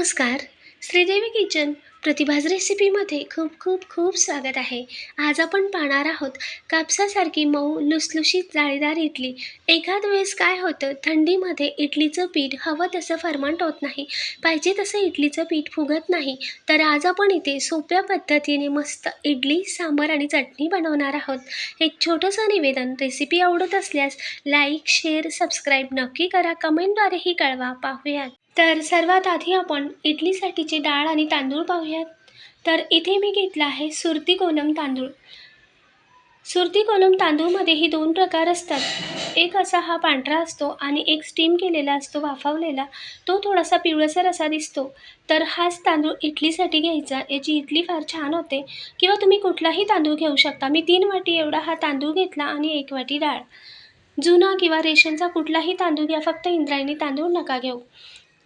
नमस्कार. श्रीदेवी किचन प्रतिभाज रेसिपीमध्ये खूप खूप खूप स्वागत आहे. आज आपण पाहणार आहोत कापसासारखी मऊ लुसलुशीत जाळीदार इडली. एखाद वेळेस काय होतं थंडीमध्ये इडलीचं पीठ हवं तसं फरमंट होत नाही. पाहिजे तसं इडलीचं पीठ फुगत नाही. तर आज आपण इथे सोप्या पद्धतीने मस्त इडली सांबार आणि चटणी बनवणार आहोत. एक छोटंसं निवेदन रेसिपी आवडत असल्यास लाईक शेअर सबस्क्राईब नक्की करा. कमेंटद्वारेही कळवा. पाहूयात. तर सर्वात आधी आपण इडलीसाठीची डाळ आणि तांदूळ पाहूयात. तर इथे मी घेतला आहे सुरती कोलम तांदूळ. सुरती कोलम तांदूळमध्येही दोन प्रकार असतात. एक असा हा पांढरा असतो आणि एक स्टीम केलेला असतो वाफवलेला. तो थोडासा पिवळसर असा दिसतो. तर हाच तांदूळ इडलीसाठी घ्यायचा याची इडली फार छान होते. किंवा तुम्ही कुठलाही तांदूळ घेऊ शकता. मी तीन वाटी एवढा हा तांदूळ घेतला आणि एक वाटी डाळ. जुना किंवा रेशनचा कुठलाही तांदूळ घ्या. फक्त इंद्रायणी तांदूळ नका घेऊ.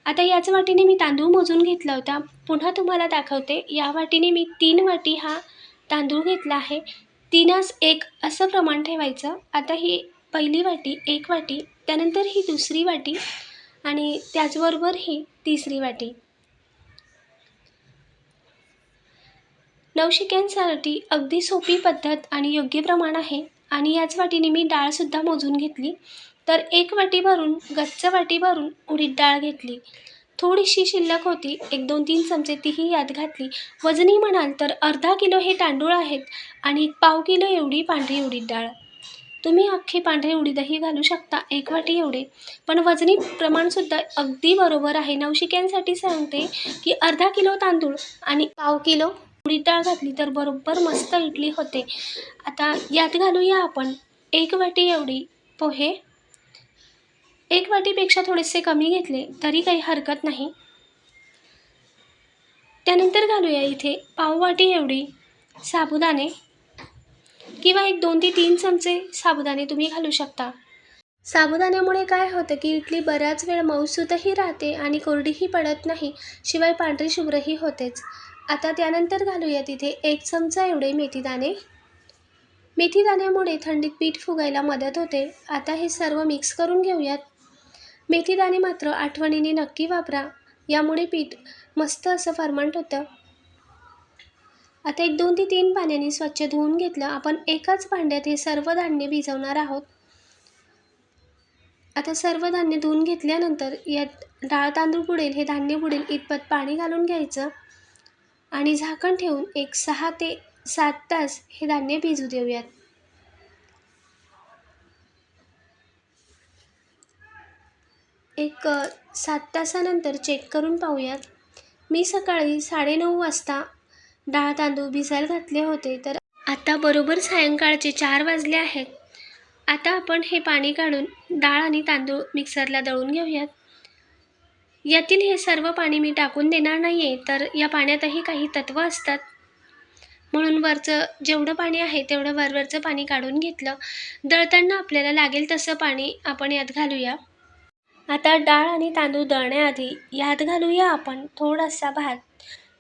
आता याच वाटीने मी तांदूळ मोजून घेतला होता. पुन्हा तुम्हाला दाखवते. या वाटीने मी तीन वाटी हा तांदूळ घेतला आहे. तीनास एक असं प्रमाण ठेवायचं. आता ही पहिली वाटी एक वाटी त्यानंतर ही दुसरी वाटी आणि त्याचबरोबर ही तिसरी वाटी. नवशिक्यांसाठी अगदी सोपी पद्धत आणि योग्य प्रमाण आहे. आणि याच वाटीने मी डाळसुद्धा मोजून घेतली. तर एक वाटी भरून गच्च वाटी भरून उडीद डाळ घेतली. थोडीशी शिल्लक होती. एक दोन तीन चमचे तीही यात घातली. वजनी म्हणाल तर अर्धा किलो हे तांदूळ आहेत आणि पाव किलो एवढी पांढरी उडीद डाळ. तुम्ही अख्खी पांढरी उडीदही घालू शकता. एक वाटी एवढे. पण वजनी प्रमाणसुद्धा अगदी बरोबर आहे. नवशिक्यांसाठी सांगते की अर्धा किलो तांदूळ आणि पाव किलो उडीद डाळ घातली तर बरोबर मस्त इडली होते. आता यात घालूया आपण एक वाटी एवढी पोहे. एक वाटीपेक्षा थोडेसे कमी घेतले तरी काही हरकत नाही. त्यानंतर घालूया इथे पाव वाटी एवढी साबुदाणे किंवा एक दोन ते तीन चमचे साबुदाणे तुम्ही घालू शकता. साबुदाण्यामुळे काय होतं की इडली बऱ्याच वेळ मऊसूतही राहते आणि कोरडीही पडत नाही शिवाय पांढरी शुभ्रही होतेच. आता त्यानंतर घालूया तिथे एक चमचा एवढे मेथीदाणे. मेथीदाण्यामुळे थंडीत पीठ फुगायला मदत होते. आता हे सर्व मिक्स करून घेऊयात. मेथीदाणे मात्र आठवणीने नक्की वापरा. यामुळे पीठ मस्त असं फर्मंट होतं. आता एक दोन ते तीन पाण्याने स्वच्छ धुवून घेतलं. आपण एकाच भांड्यात हे सर्व धान्य भिजवणार आहोत. आता सर्व धान्य धुवून घेतल्यानंतर यात डाळ तांदूळ बुडेल हे धान्य बुडेल इतपत पाणी घालून घ्यायचं. आणि झाकण ठेवून एक सहा ते सात तास हे धान्य भिजू देऊयात. एक सात तासानंतर चेक करून पाहूयात. मी सकाळी साडेनऊ वाजता डाळ तांदूळ भिजायला घातले होते तर आता बरोबर सायंकाळचे चार वाजले आहेत. आता आपण हे पाणी काढून डाळ आणि तांदूळ मिक्सरला दळून घेऊयात. यातील हे सर्व पाणी मी टाकून देणार नाही आहे तर या पाण्यातही काही तत्त्व असतात. म्हणून वरचं जेवढं पाणी आहे तेवढं वरवरचं पाणी काढून घेतलं. दळताना आपल्याला लागेल तसं पाणी आपण यात घालूया. आता डाळ आणि तांदूळ दळण्याआधी यात घालूया आपण थोडासा भात.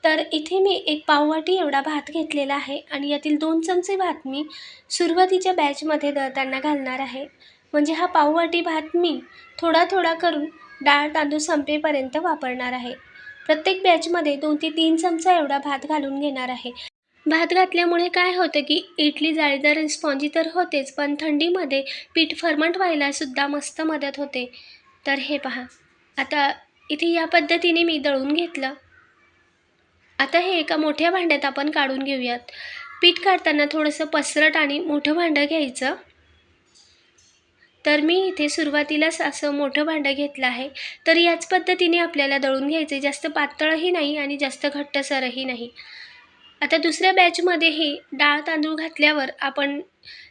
तर इथे मी एक पाववाटी एवढा भात घेतलेला आहे आणि यातील दोन चमचे भात मी सुरुवातीच्या बॅचमध्ये दळताना घालणार आहे. म्हणजे हा पाववाटी भात मी थोडा थोडा करून डाळ तांदूळ संपेपर्यंत वापरणार आहे. प्रत्येक बॅचमध्ये दोन ते तीन चमचा एवढा भात घालून घेणार आहे. भात घातल्यामुळे काय होतं की इडली जाळीदार स्पॉन्जी तर होतेच पण थंडीमध्ये पीठ फर्मंट व्हायलासुद्धा मस्त मदत होते. तर हे पहा. आता इथे या पद्धतीने मी दळून घेतलं. आता हे एका मोठ्या भांड्यात आपण काढून घेऊयात. पीठ काढताना थोडंसं पसरट आणि मोठं भांडं घ्यायचं. तर मी इथे सुरुवातीलाच असं मोठं भांडं घेतलं आहे. तर याच पद्धतीने आपल्याला दळून घ्यायचे जास्त पातळही नाही आणि जास्त घट्टसरही नाही. आता दुसऱ्या बॅचमध्येही डाळ तांदूळ घातल्यावर आपण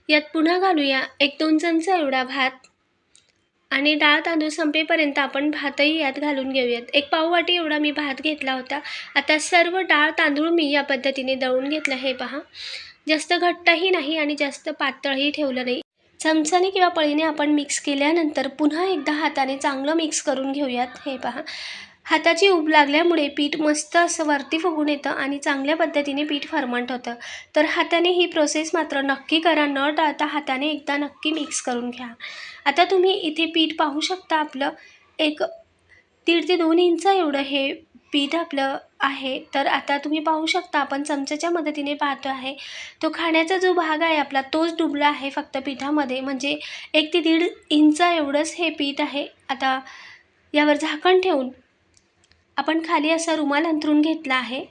यात पुन्हा घालूया. एक दोन चमचा एवढा भात आणि डाळ तांदूळ संपेपर्यंत आपण भातही यात घालून घेऊयात. एक पाववाटी एवढा मी भात घेतला होता. आता सर्व डाळ तांदूळ मी या पद्धतीने दळून घेतलं हे पहा. जास्त घट्टही नाही आणि जास्त पातळही ठेवलं नाही. चमचाने किंवा पळीने आपण मिक्स केल्यानंतर पुन्हा एकदा हाताने चांगलं मिक्स करून घेऊयात. हे पहा. हाताची ऊब लागल्यामुळे पीठ मस्त असं वरती फुगून येतं आणि चांगल्या पद्धतीने पीठ फर्मंट होतं. तर हाताने ही प्रोसेस मात्र नक्की करा. न टाळता हाताने एकदा नक्की मिक्स करून घ्या. आता तुम्ही इथे पीठ पाहू शकता आपलं. एक दीड ते दोन इंच एवढं हे पीठ आपलं आहे तर आता तुम्ही पाहू शकता आपण चमच्याच्या मदतीने पाहतो आहे. तो खाण्याचा जो भाग आहे आपला तोच डुबला आहे फक्त पिठामध्ये. म्हणजे एक ते दीड इंच एवढंच हे पीठ आहे. आता यावर झाकण ठेवून आपण खाली असा रुमाल अंथरून घेतला आहे.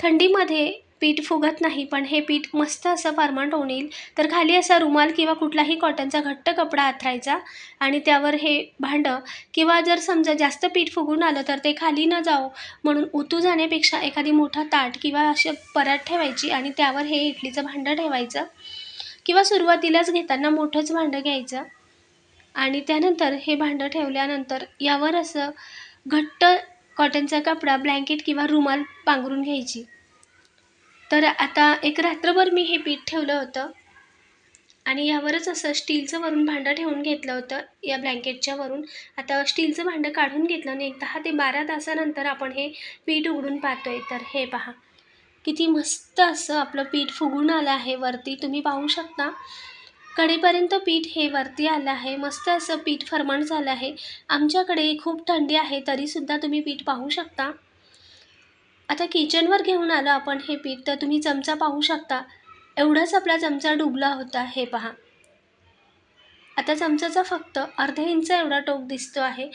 थंडीमध्ये पीठ फुगत नाही पण हे पीठ मस्त असं फर्मंट होऊन येईल. तर खाली असा रुमाल किंवा कुठलाही कॉटनचा घट्ट कपडा आथरायचा आणि त्यावर हे भांडं किंवा जर समजा जास्त पीठ फुगून आलं तर ते खाली न जावं म्हणून उतू जाण्यापेक्षा एखादी मोठा ताट किंवा असे परात ठेवायची आणि त्यावर हे इडलीचं भांडं ठेवायचं किंवा सुरुवातीलाच घेताना मोठंच भांडं घ्यायचं आणि त्यानंतर हे भांडं ठेवल्यानंतर यावर असं घट्ट कॉटनचा कपडा ब्लँकेट किंवा रुमाल पांघरून घ्यायची. तर आता एक रात्रभर मी हे पीठ ठेवलं होतं. आणि यावरच असं स्टीलचं वरून भांडं ठेवून घेतलं होतं. या ब्लँकेटच्या वरून. आता स्टीलचं भांडं काढून घेतलं आणि एक दहा ते बारा तासानंतर आपण हे पीठ उघडून पाहतो आहे तर हे पहा. किती मस्त असं आपलं पीठ फुगून आलं आहे. वरती तुम्ही पाहू शकता. कडेपर्यंत पीठ हे वरती आलं आहे. मस्त असं पीठ फरमंट झालं आहे. आमच्याकडे खूप थंडी आहे तरीसुद्धा तुम्ही पीठ पाहू शकता. आता किचनवर घेऊन आलो आपण हे पीठ तर तुम्ही चमचा पाहू शकता. एवढाच आपला चमचा डुबला होता हे पहा. आता चमचाचा फक्त अर्धा इंच एवढा टोक दिसतो आहे.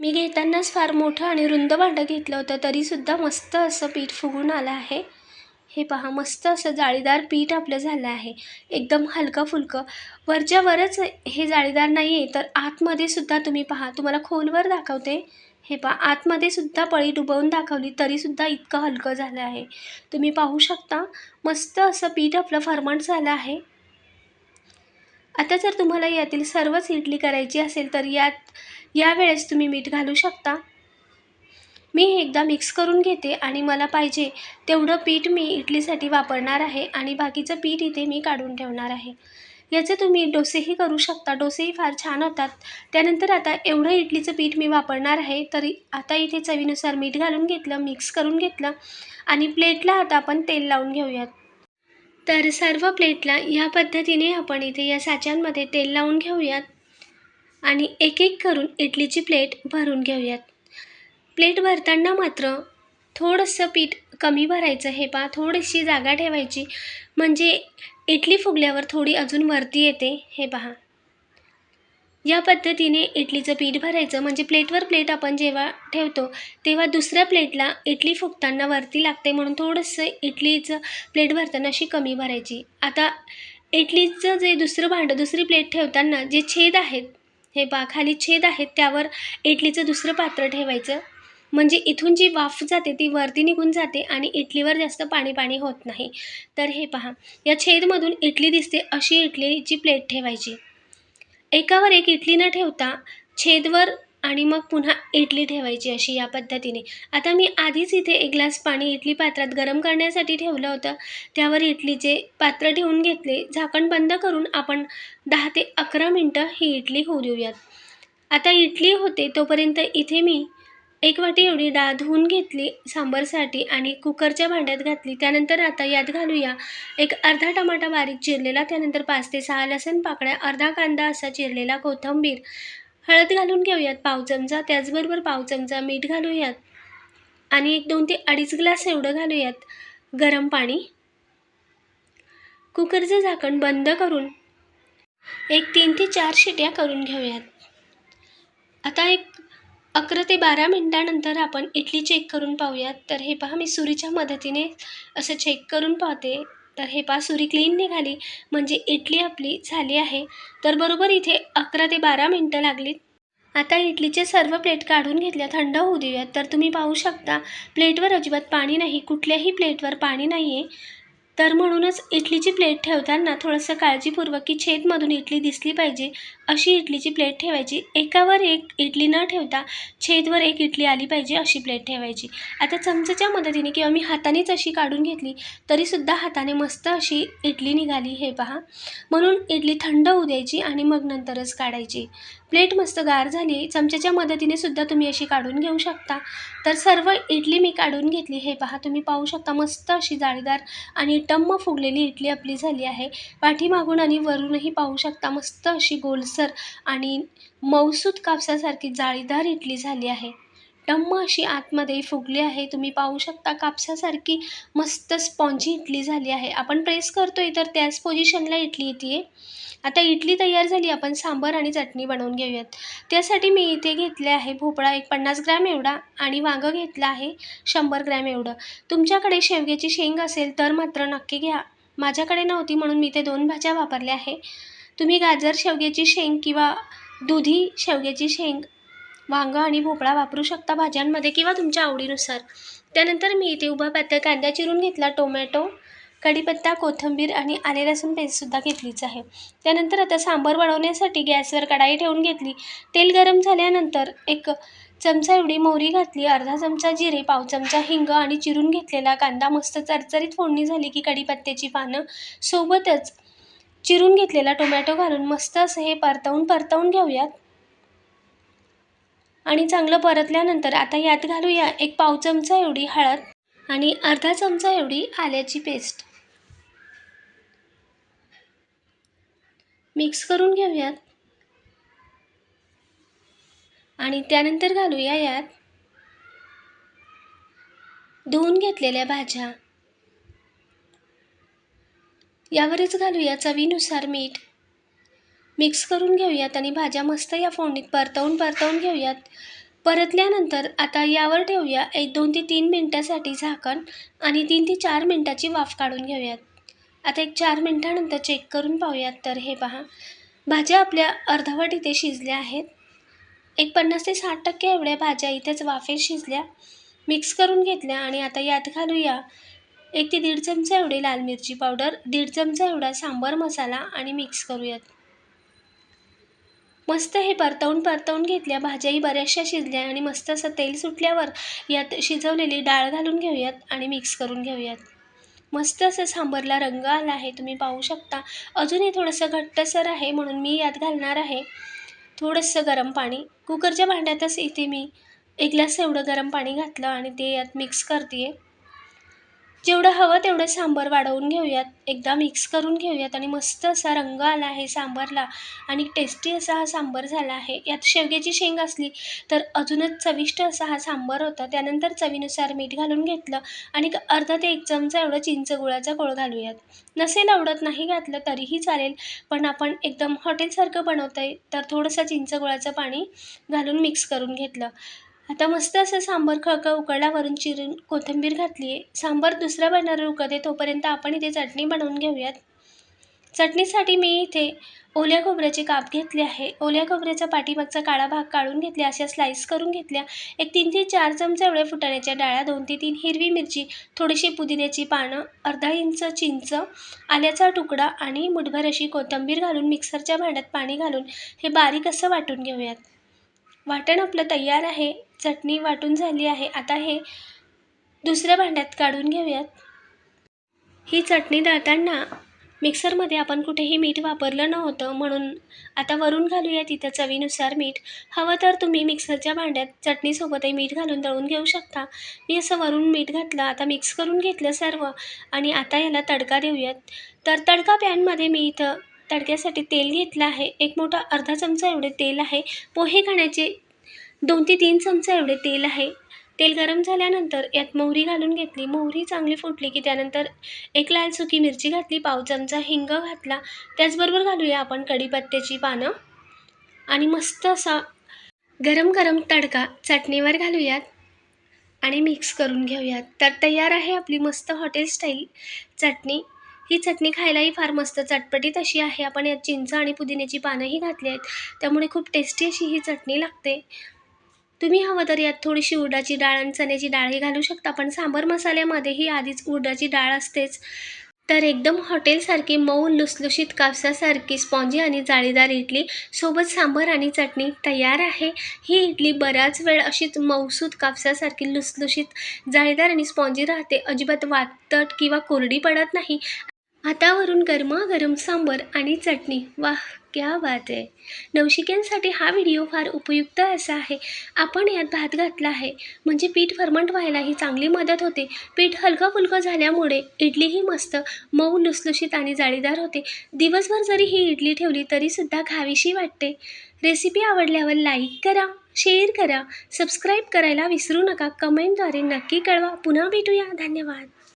मी घेतानाच फार मोठं आणि रुंद भांडं घेतलं होतं तरीसुद्धा मस्त असं पीठ फुगून आलं आहे. हे पहा मस्त असं जाळीदार पीठ आपलं झालं आहे. एकदम हलकं फुलकं. वरच्या वरच हे जाळीदार नाही आहे तर आतमध्ये सुद्धा तुम्ही पहा. तुम्हाला खोलवर दाखवते. हे पहा आतमध्ये सुद्धा पळी डुबवून दाखवली तरीसुद्धा इतकं हलकं झालं आहे. तुम्ही पाहू शकता मस्त असं पीठ आपलं फर्मंट झालं आहे. आता जर तुम्हाला यातील सर्वच इडली करायची असेल तर यात यावेळेस तुम्ही मीठ घालू शकता. मी एकदा मिक्स करून घेते आणि मला पाहिजे तेवढं पीठ मी इडलीसाठी वापरणार आहे आणि बाकीचं पीठ इथे मी काढून ठेवणार आहे. याचे तुम्ही डोसेही करू शकता. डोसेही फार छान होतात. त्यानंतर आता एवढं इडलीचं पीठ मी वापरणार आहे तरी आता इथे चवीनुसार मीठ घालून घेतलं मिक्स करून घेतलं आणि प्लेटला आता आपण तेल लावून घेऊयात. तर सर्व प्लेटला या पद्धतीने आपण इथे या साच्यांमध्ये तेल लावून घेऊयात आणि एक एक करून इडलीची प्लेट भरून घेऊयात. प्लेट भरताना मात्र थोडंसं पीठ कमी भरायचं. हे पा थोडीशी जागा ठेवायची. म्हणजे इडली फुगल्यावर थोडी अजून वरती येते हे पहा. या पद्धतीने इडलीचं पीठ भरायचं म्हणजे प्लेटवर प्लेट आपण जेव्हा ठेवतो तेव्हा दुसऱ्या प्लेटला इडली फुगताना वरती लागते म्हणून थोडंसं इडलीचं प्लेट भरताना अशी कमी भरायची. आता इडलीचं जे दुसरं भांडं दुसरी प्लेट ठेवताना जे छेद आहेत हे पा खाली छेद आहेत त्यावर इडलीचं दुसरं पात्र ठेवायचं. म्हणजे इथून जी वाफ जाते ती वरती निघून जाते आणि इडलीवर जास्त पाणी पाणी होत नाही. तर हे पहा या छेदमधून इडली दिसते अशी इडलीची प्लेट ठेवायची. एकावर एक इडली न ठेवता छेदवर आणि मग पुन्हा इडली ठेवायची अशी या पद्धतीने. आता मी आधीच इथे एक ग्लास पाणी इडली पात्रात गरम करण्यासाठी ठेवलं होतं. त्यावर इडलीचे पात्र ठेवून घेतले. झाकण बंद करून आपण दहा ते अकरा मिनटं ही इडली होऊ देऊयात. आता इडली होते तोपर्यंत इथे मी एक वाटी एवढी डाळ धुवून घेतली सांबारसाठी आणि कुकरच्या भांड्यात घातली. त्यानंतर आता यात घालूया एक अर्धा टमाटा बारीक चिरलेला त्यानंतर पाच ते सहा लसण पाकळ्या अर्धा कांदा असा चिरलेला कोथिंबीर. हळद घालून घेऊयात पाव चमचा त्याचबरोबर पाव चमचा मीठ घालूयात आणि एक दोन ते अडीच ग्लास एवढं घालूयात गरम पाणी. कुकरचं झाकण बंद करून एक तीन ते चार शिट्या करून घेऊयात. आता एक अकरा ते बारा मिनटानंतर आपण इडली चेक करून पाहूयात. तर हे पहा मी सुरीच्या मदतीने असं चेक करून पाहते. तर हे पहा सुरी क्लीन निघाली. म्हणजे इडली आपली झाली आहे. तर बरोबर इथे अकरा ते बारा मिनटं लागलीत. आता इडलीचे सर्व प्लेट काढून घेतल्या थंड होऊ देऊयात. तर तुम्ही पाहू शकता प्लेटवर अजिबात पाणी नाही. कुठल्याही प्लेटवर पाणी नाही आहे तर म्हणूनच इडलीची प्लेट ठेवताना थोडंसं काळजीपूर्वक की छेदमधून इडली दिसली पाहिजे. अशी इडलीची प्लेट ठेवायची. एकावर एक इडली न ठेवता छेदवर एक इडली आली पाहिजे अशी प्लेट ठेवायची. आता चमच्याच्या मदतीने किंवा मी हातानेच अशी काढून घेतली तरीसुद्धा हाताने मस्त अशी इडली निघाली हे पहा. म्हणून इडली थंड होऊ द्यायची आणि मग नंतरच काढायची. प्लेट मस्त गार झाली चमच्याच्या मदतीने सुद्धा तुम्ही अशी काढून घेऊ शकता. तर सर्व इडली मी काढून घेतली हे पहा तुम्ही पाहू शकता मस्त अशी जाळीदार आणि टम्म फुगलेली इडली आपली झाली आहे. पाठीमागून आणि वरूनही पाहू शकता मस्त अशी गोलसर आणि मौसूद कापसासारखी जाळीदार इडली झाली आहे. टम्म अशी आतमध्ये फुगली आहे. तुम्ही पाहू शकता कापसासारखी मस्त स्पॉन्जी इडली झाली आहे. आपण प्रेस करतोय तर त्याच पोझिशनला इडली येते आता इडली तयार झाली. आपण सांबर आणि चटणी बनवून घेऊयात. त्यासाठी मी इथे घेतले आहे भोपळा एक पन्नास ग्रॅम एवढा आणि वांगं घेतलं आहे शंभर ग्रॅम एवढं. तुमच्याकडे शेवग्याची शेंग असेल तर मात्र नक्की घ्या. माझ्याकडे नव्हती म्हणून मी ते दोन भाज्या वापरल्या आहे. तुम्ही गाजर शेवग्याची शेंग किंवा दुधी शेवग्याची शेंग वांगं आणि भोपळा वापरू शकता भाज्यांमध्ये किंवा तुमच्या आवडीनुसार. त्यानंतर मी इथे उभा पातळ कांदा चिरून घेतला. टोमॅटो कढीपत्ता कोथिंबीर आणि आले लसूण पेस्टसुद्धा घेतलीच आहे. त्यानंतर आता सांबार बनवण्यासाठी गॅसवर कढाई ठेवून घेतली. तेल गरम झाल्यानंतर एक चमचा एवढी मोहरी घातली. अर्धा चमचा जिरे पाव चमचा हिंग आणि चिरून घेतलेला कांदा मस्त चरचरीत फोडणी झाली की कढीपत्त्याची पानं सोबतच चिरून घेतलेला टोमॅटो घालून मस्त असं हे परतवून परतवून घेऊयात. आणि चांगलं परतल्यानंतर आता यात घालूया एक पाव चमचा एवढी हळद आणि अर्धा चमचा एवढी आल्याची पेस्ट. मिक्स करून घेऊयात. आणि त्यानंतर घालूया यात धुवून घेतलेल्या भाज्या. यावरच घालूया चवीनुसार मीठ. मिक्स करून घेऊयात आणि भाज्या मस्त या फोडणीत परतवून परतवून घेऊयात. परतल्यानंतर आता यावर ठेवूया एक दोन ते तीन मिनटासाठी झाकण आणि तीन ते चार मिनटाची वाफ काढून घेऊयात. आता एक चार मिनटानंतर चेक करून पाहूयात. तर हे पहा भाज्या आपल्या अर्धवट इथे शिजल्या आहेत. एक पन्नास ते साठ टक्के एवढ्या भाज्या इथेच वाफेत शिजल्या मिक्स करून घेतल्या आणि आता यात घालूया एक ते दीड चमचा एवढी लाल मिरची पावडर दीड चमचा एवढा सांबार मसाला आणि मिक्स करूयात. मस्त हे परतवून परतवून घेतल्या. भाज्याही बऱ्याचशा शिजल्या आणि मस्त असं तेल सुटल्यावर यात शिजवलेली डाळ घालून घेऊयात आणि मिक्स करून घेऊयात. मस्त असं सांबरला रंग आला आहे तुम्ही पाहू शकता. अजूनही थोडंसं घट्टसर आहे म्हणून मी यात घालणार आहे. थोडंसं गरम पाणी. कुकरच्या भांड्यातच इथे मी एक ग्लास एवढं गरम पाणी घातलं आणि ते यात मिक्स करते आहे जेवढं हवं तेवढं सांबार वाढवून घेऊयात. एकदा मिक्स करून घेऊयात आणि मस्त असा रंग आला आहे सांबारला आणि टेस्टी असा हा सांबार झाला आहे. यात शेवग्याची शेंग असली तर अजूनच चविष्ट असा हा सांबार होता. त्यानंतर चवीनुसार मीठ घालून घेतलं आणि अर्धा ते एक चमचा एवढं चिंच गुळाचा गोळ घालूयात. नसेल आवडत नाही घातलं तरीही चालेल पण आपण एकदम हॉटेलसारखं बनवतं आहे तर थोडंसं चिंच गुळाचं पाणी घालून मिक्स करून घेतलं. आता मस्त असं सांबार खळखळ उकळल्यावरून चिरून कोथिंबीर घातली आहे सांबार दुसरा बनणार उकळते तोपर्यंत आपण इथे चटणी बनवून घेऊयात. चटणीसाठी मी इथे ओल्या खोबऱ्याचे काप घेतले आहे. ओल्या खोबऱ्याचा पाठीमागचा काळा भाग काढून घेतल्या अशा स्लाईस करून घेतल्या. एक तीन ते चार चमचे एवढ्या फुटाण्याच्या डाळ्या दोन ते तीन हिरवी मिरची थोडीशी पुदिन्याची पानं अर्धा इंच चिंच आल्याचा तुकडा आणि मुठभर अशी कोथिंबीर घालून मिक्सरच्या भांड्यात पाणी घालून हे बारीक असं वाटून घेऊयात. वाटण आपलं तयार आहे. चटणी वाटून झाली आहे. आता हे दुसऱ्या भांड्यात काढून घेऊयात. ही चटणी दळताना मिक्सरमध्ये आपण कुठेही मीठ वापरलं नव्हतं म्हणून आता वरून घालूया तिथं चवीनुसार मीठ. हवं तर तुम्ही मिक्सरच्या भांड्यात चटणीसोबतही मीठ घालून दळून घेऊ शकता. मी असं वरून मीठ घातलं आता मिक्स करून घेतलं सर्व आणि आता याला तडका देऊयात. तर तडका पॅनमध्ये मी इथं तडक्यासाठी तेल घेतलं आहे. एक मोठा अर्धा चमचा एवढे तेल आहे. पोहे खाण्याचे दोन ते तीन चमचा एवढे तेल आहे. तेल गरम झाल्यानंतर यात मोहरी घालून घेतली. मोहरी चांगली फुटली की त्यानंतर एक लाल सुकी मिरची घातली पाव चमचा हिंग घातला. त्याचबरोबर घालूया आपण कढीपत्त्याची पानं. आणि मस्त असा गरम गरम तडका चटणीवर घालूयात आणि मिक्स करून घेऊयात. तर तयार आहे आपली मस्त हॉटेल स्टाईल. चटणी ही चटणी खायलाही फार मस्त चटपटीत अशी आहे. आपण यात चिंच आणि पुदिन्याची पानंही घातली आहेत. त्यामुळे खूप टेस्टी अशी ही चटणी लागते. तुम्ही हवं तर यात थोडीशी उडाची डाळ आणि चण्याची डाळही घालू शकता पण सांबर मसाल्यामध्येही आधीच उडाची डाळ असतेच. तर एकदम हॉटेलसारखी मऊ लुसलुशीत कापसासारखी स्पॉन्जी आणि जाळीदार इडली सोबत सांबर आणि चटणी तयार आहे. ही इडली बराच वेळ अशीच मऊसूत कापसासारखी लुसलुशीत जाळीदार आणि स्पॉन्जी राहते. अजिबात वातट किंवा कोरडी पडत नाही. हातावरून गरमागरम सांबर आणि चटणी. वाह क्या बात आहे. नवशिक्यांसाठी हा व्हिडिओ फार उपयुक्त असा आहे. आपण यात भात घातला आहे. म्हणजे पीठ फर्मंट व्हायलाही चांगली मदत होते. पीठ हलकं फुलकं झाल्यामुळे इडलीही मस्त मऊ लुसलुशीत आणि जाळीदार होते. दिवसभर जरी ही इडली ठेवली तरीसुद्धा खावीशी वाटते. रेसिपी आवडल्यावर लाईक करा शेअर करा सबस्क्राईब करायला विसरू नका. कमेंटद्वारे नक्की कळवा. पुन्हा भेटूया. धन्यवाद.